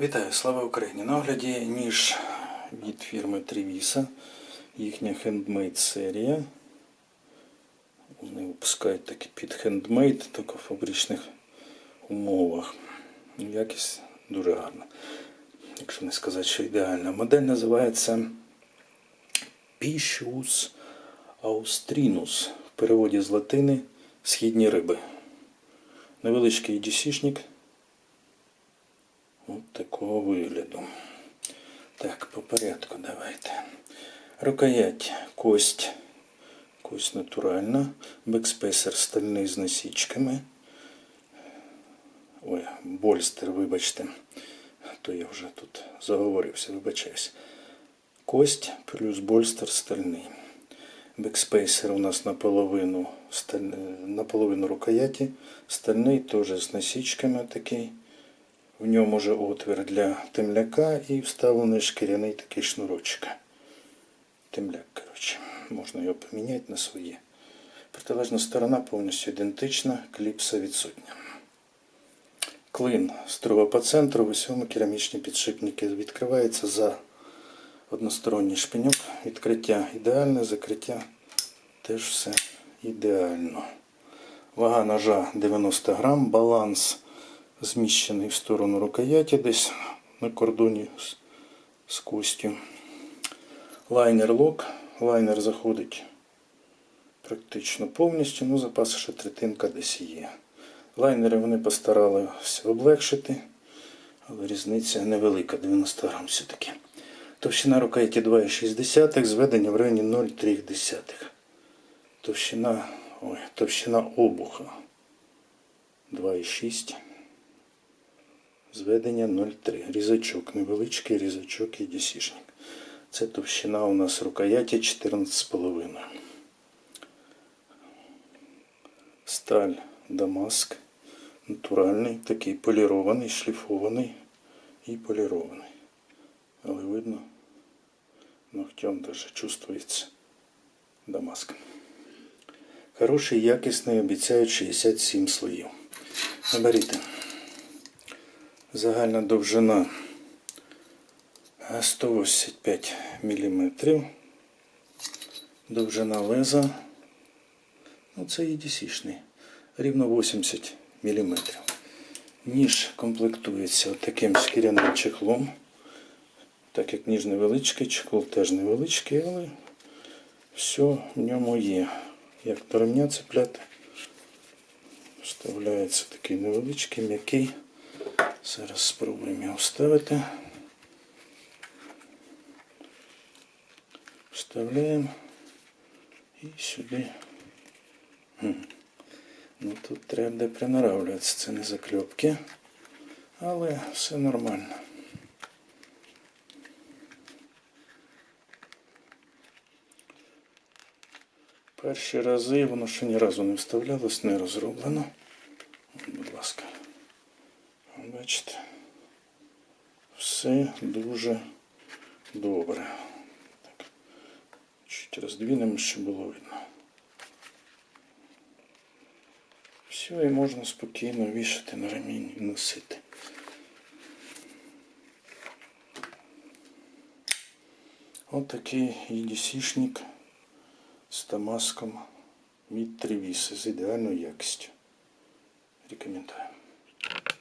Вітаю, слава Україні! На огляді ніж від фірми Трівіса, їхня хендмейд серія. Вони випускають такі під хендмейд, тільки в фабричних умовах. Якість дуже гарна. Якщо не сказати, що ідеальна. Модель називається Picius austrinus. В переводі з латини східні риби. Невеличкий EDC-шник. От такого вигляду. Так, по порядку давайте. Рукоять, кость. Кость натуральна. Бекспейсер стальний з насічками. Ой, больстер, вибачте. То я вже тут заговорився, вибачаюсь. Кость плюс больстер стальний. Бекспейсер у нас наполовину, сталь... наполовину рукояті. Стальний теж з насічками такий. В ньому же отвір для темляка і вставлений шкіряний такий шнурочок. Темляк, коротше. Можна його поміняти на своє. Протилежна сторона повністю ідентична, кліпса відсутня. Клин строго по центру, в усьому керамічні підшипники відкривається за односторонній шпиньок. Відкриття ідеальне, закриття теж все ідеально. Вага ножа 90 грам, баланс зміщений в сторону рукояті десь на кордоні з, з костю. Лайнер лок. Лайнер заходить практично повністю, ну запас ще третинка десь є. Лайнери вони постаралися облегшити, але різниця невелика, 90 грам все-таки. Товщина рукояті 2,6, зведення в районі 0,3. Товщина, ой, товщина обуха 2,6. Зведення 0,3. Різачок, невеличкий різачок і дісішник. Це товщина у нас рукояті 14,5. Сталь Дамаск. Натуральний, такий полірований, шліфований і полірований. Але видно, ногтем даже чувствується Дамаск. Хороший, якісний, обіцяють 67 слоїв. Наберіть. Загальна довжина 185 мм. Довжина леза. Ну, це EDC-шний. Рівно 80 мм. Ніж комплектується таким шкіряним чехлом. Так як ніж невеличкий, чехол теж невеличкий, але все в ньому є. Як до ремня цепляти, вставляється такий невеличкий, м'який. Зараз спробуємо його вставити. Вставляємо і сюди. Ну тут треба де приноравлюватися, це не закльопки, але все нормально. Перші рази воно ще ні разу не вставлялось, не розроблено. Бачите, все дуже добре. Так. Чуть роздвінемо, щоб було видно. Все, і можна спокійно вішати на ремінь і носити. Ось такий EDC-шник з Тамаском від Тревіси з ідеальною якістю. Рекомендую.